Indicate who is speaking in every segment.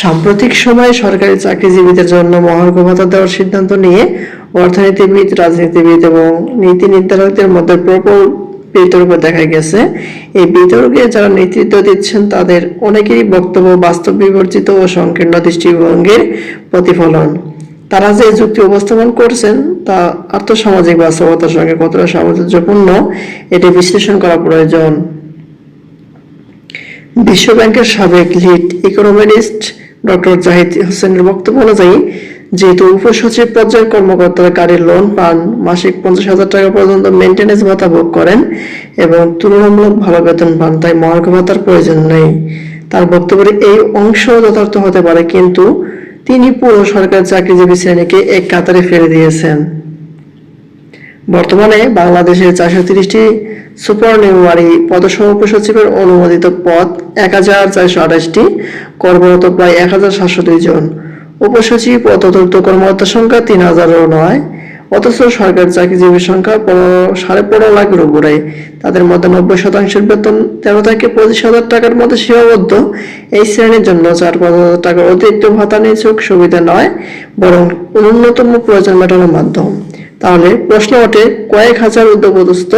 Speaker 1: সাম্প্রতিক সময়ে সরকারি চাকরিজীবীদের জন্য মহার্ঘ ভাতা দেওয়ার সিদ্ধান্ত নিয়ে অর্থনীতিবিদ, রাজনীতিবিদ এবং নীতি নির্ধারকদের মধ্যে প্রবল বিতর্ক দেখা গেছে। এই বিতর্কে যারা নেতৃত্ব দিচ্ছেন, তাদের অনেকেরই বক্তব্য বাস্তব বিবর্জিত ও সংকীর্ণ দৃষ্টিভঙ্গির প্রতিফলন। তারা যে যুক্তি উপস্থাপন করছেন, তা আর্থসামাজিক বাস্তবতার সঙ্গে কতটা সামঞ্জস্যপূর্ণ, এটি বিশ্লেষণ করা প্রয়োজন। বিশ্ব ব্যাংকের সাবেক লিড, ইকোনমিস্ট ডক্টর জাহিদ হোসেনের বক্তব্য অনুযায়ী, যেহেতু উপসচিব পর্যায়ের কর্মকর্তারা গাড়ির লোন পান, মাসিক পঞ্চাশ হাজার টাকা পর্যন্ত মেনটেন্যান্স ভাতা ভোগ করেন এবং তুলনামূলক ভালো বেতন পান, তাই মহার্ঘ ভাতার প্রয়োজন নেই। তার বক্তব্যের এই অংশ যথার্থ হতে পারে, কিন্তু তিনি পুরো সরকার চাকরিজীবী শ্রেণীকে এক কাতারে ফেলে দিয়েছেন। বর্তমানে বাংলাদেশের চারশো তিরিশটি সুপারনিউমারি পদসহ উপসচিবের অনুমোদিত পদ এক হাজার চারশো আঠাশটি, কর্মরত প্রায় এক হাজার সাতশো দুই জন। উপসচিব ও তদন্ত কর্মকর্তার সংখ্যা তিন হাজারও নয়। অথচ সরকারি চাকরিজীবীর সংখ্যা সাড়ে পনেরো লাখের উপরে। তাদের মধ্যে নব্বই শতাংশের বেতন তেরো থেকে পঁচিশ হাজার টাকার মধ্যে সীমাবদ্ধ। এই শ্রেণির জন্য চার পাঁচ হাজার টাকার অতিরিক্ত ভাতা নিয়োগ সুবিধা নয়, বরং ন্যূনতম প্রয়োজন মেটানোর মাধ্যম। তাহলে প্রশ্ন ওঠে, কয়েক হাজার উদ্যোগপদস্থ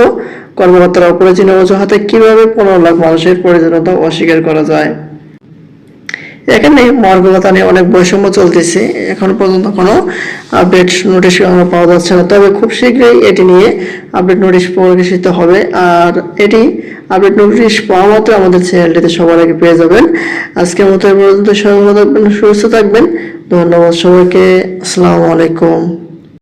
Speaker 1: কর্মকর্তারা অপরাধীন অজুহাতে কীভাবে পনেরো লাখ মানুষের প্রয়োজনীয়তা অস্বীকার করা যায়? এখানে মর্গলতা নিয়ে অনেক বৈষম্য চলতেছে। এখন পর্যন্ত কোনো আপডেট নোটিশ আমরা পাওয়া যাচ্ছে না। তবে খুব শীঘ্রই এটি নিয়ে আপডেট নোটিশ প্রকাশিত হবে। আর এটি আপডেট নোটিশ পাওয়া মাত্র আমাদের চ্যানেলটিতে সবার আগে পেয়ে যাবেন। আজকের মতো পর্যন্ত। সবাই সুস্থ থাকবেন। ধন্যবাদ সবাইকে। আসসালামু আলাইকুম।